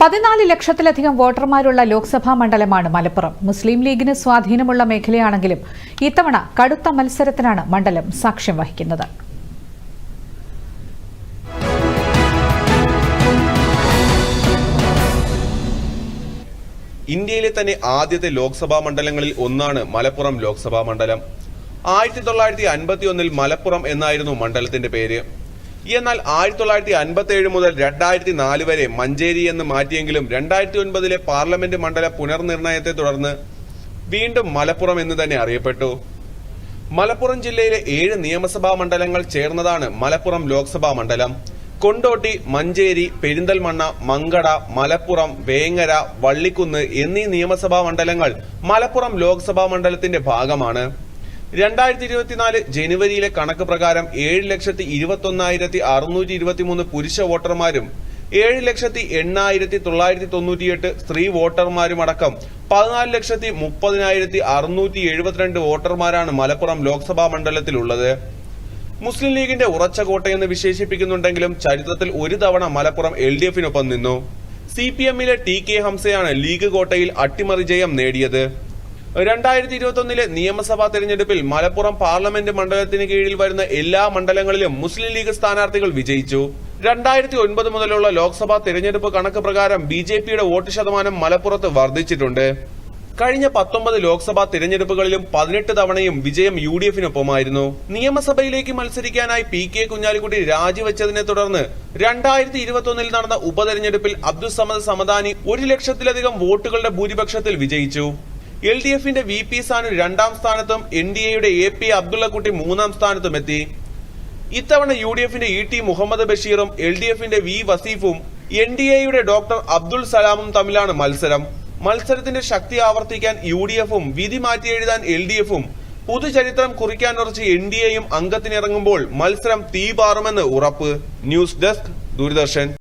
പതിനാല് ലക്ഷത്തിലധികം വോട്ടർമാരുള്ള ലോക്സഭാ മണ്ഡലമാണ് മലപ്പുറം. മുസ്ലിം ലീഗിന് സ്വാധീനമുള്ള മേഖലയാണെങ്കിലും ഇത്തവണ കടുത്ത മത്സരത്തിനാണ് മണ്ഡലം സാക്ഷ്യം വഹിക്കുന്നത്. ഇന്ത്യയിലെ തന്നെ ആദ്യത്തെ ലോക്സഭാ മണ്ഡലങ്ങളിൽ ഒന്നാണ് മലപ്പുറം ലോക്സഭാ മണ്ഡലം. ആയിരത്തി തൊള്ളായിരത്തി അൻപത്തി ഒന്നിൽ മലപ്പുറം എന്നായിരുന്നു മണ്ഡലത്തിന്റെ പേര്. എന്നാൽ ആയിരത്തി തൊള്ളായിരത്തി അൻപത്തി ഏഴ് മുതൽ രണ്ടായിരത്തി നാല് വരെ മഞ്ചേരി എന്ന് മാറ്റിയെങ്കിലും രണ്ടായിരത്തി ഒൻപതിലെ പാർലമെന്റ് മണ്ഡല പുനർനിർണയത്തെ തുടർന്ന് വീണ്ടും മലപ്പുറം എന്ന് തന്നെ അറിയപ്പെട്ടു. മലപ്പുറം ജില്ലയിലെ ഏഴ് നിയമസഭാ മണ്ഡലങ്ങൾ ചേർന്നതാണ് മലപ്പുറം ലോക്സഭാ മണ്ഡലം. കൊണ്ടോട്ടി മഞ്ചേരി പെരിന്തൽമണ്ണ മങ്കട മലപ്പുറം വേങ്ങര വള്ളിക്കുന്ന് എന്നീ നിയമസഭാ മണ്ഡലങ്ങൾ മലപ്പുറം ലോക്സഭാ മണ്ഡലത്തിന്റെ ഭാഗമാണ്. രണ്ടായിരത്തി ഇരുപത്തിനാല് ജനുവരിയിലെ കണക്ക് പ്രകാരം ഏഴ് ലക്ഷത്തി ഇരുപത്തൊന്നായിരത്തി അറുന്നൂറ്റി ഇരുപത്തിമൂന്ന് പുരുഷ വോട്ടർമാരും ഏഴ് ലക്ഷത്തി എണ്ണായിരത്തി തൊള്ളായിരത്തി തൊണ്ണൂറ്റിയെട്ട് സ്ത്രീ വോട്ടർമാരുമടക്കം പതിനാല് ലക്ഷത്തി മുപ്പതിനായിരത്തി അറുന്നൂറ്റി എഴുപത്തിരണ്ട് വോട്ടർമാരാണ് മലപ്പുറം ലോക്സഭാ മണ്ഡലത്തിലുള്ളത്. മുസ്ലിം ലീഗിന്റെ ഉറച്ച കോട്ടയെന്ന് വിശേഷിപ്പിക്കുന്നുണ്ടെങ്കിലും ചരിത്രത്തിൽ ഒരു തവണ മലപ്പുറം എൽ ഡി എഫിനൊപ്പം നിന്നു. സി പി എമ്മിലെ ടി കെ ഹംസയാണ് ലീഗ് കോട്ടയിൽ അട്ടിമറി ജയം നേടിയത്. രണ്ടായിരത്തി ഇരുപത്തി ഒന്നിലെ നിയമസഭാ തെരഞ്ഞെടുപ്പിൽ മലപ്പുറം പാർലമെന്റ് മണ്ഡലത്തിന് കീഴിൽ വരുന്ന എല്ലാ മണ്ഡലങ്ങളിലും മുസ്ലിം ലീഗ് സ്ഥാനാർത്ഥികൾ വിജയിച്ചു. രണ്ടായിരത്തി ഒൻപത് മുതലുള്ള ലോക്സഭാ തെരഞ്ഞെടുപ്പ് കണക്ക് പ്രകാരം ബി ജെ പിയുടെ വോട്ട് ശതമാനം മലപ്പുറത്ത് വർദ്ധിച്ചിട്ടുണ്ട്. കഴിഞ്ഞ പത്തൊമ്പത് ലോക്സഭാ തിരഞ്ഞെടുപ്പുകളിലും പതിനെട്ട് തവണയും വിജയം യു ഡി എഫിനൊപ്പമായിരുന്നു നിയമസഭയിലേക്ക് മത്സരിക്കാനായി പി കെ കുഞ്ഞാലിക്കുട്ടി രാജിവെച്ചതിനെ തുടർന്ന് രണ്ടായിരത്തി ഇരുപത്തി ഒന്നിൽ നടന്ന ഉപതെരഞ്ഞെടുപ്പിൽ അബ്ദുസമദ് സമദാനി ഒരു ലക്ഷത്തിലധികം വോട്ടുകളുടെ ഭൂരിപക്ഷത്തിൽ വിജയിച്ചു. എൽ ഡി എഫിന്റെ വി പി സാനു രണ്ടാം സ്ഥാനത്തും എൻ ഡി എയുടെ എ പി അബ്ദുള്ളക്കുട്ടി മൂന്നാം സ്ഥാനത്തും എത്തി. ഇത്തവണ യു ഡി എഫിന്റെ ഇ ടി മുഹമ്മദ് ബഷീറും എൽ ഡി എഫിന്റെ വി വസീഫും എൻ ഡി എയുടെ ഡോക്ടർ അബ്ദുൾ സലാമും തമ്മിലാണ് മത്സരം. മത്സരത്തിന്റെ ശക്തി ആവർത്തിക്കാൻ യു ഡി എഫും വിധി മാറ്റി എഴുതാൻ എൽ ഡി എഫും പുതുചരിത്രം കുറിക്കാൻ ഉറച്ച് എൻ ഡി എയും അംഗത്തിനിറങ്ങുമ്പോൾ മത്സരം തീപാറുമെന്ന് ഉറപ്പ്. News desk Doordarshan.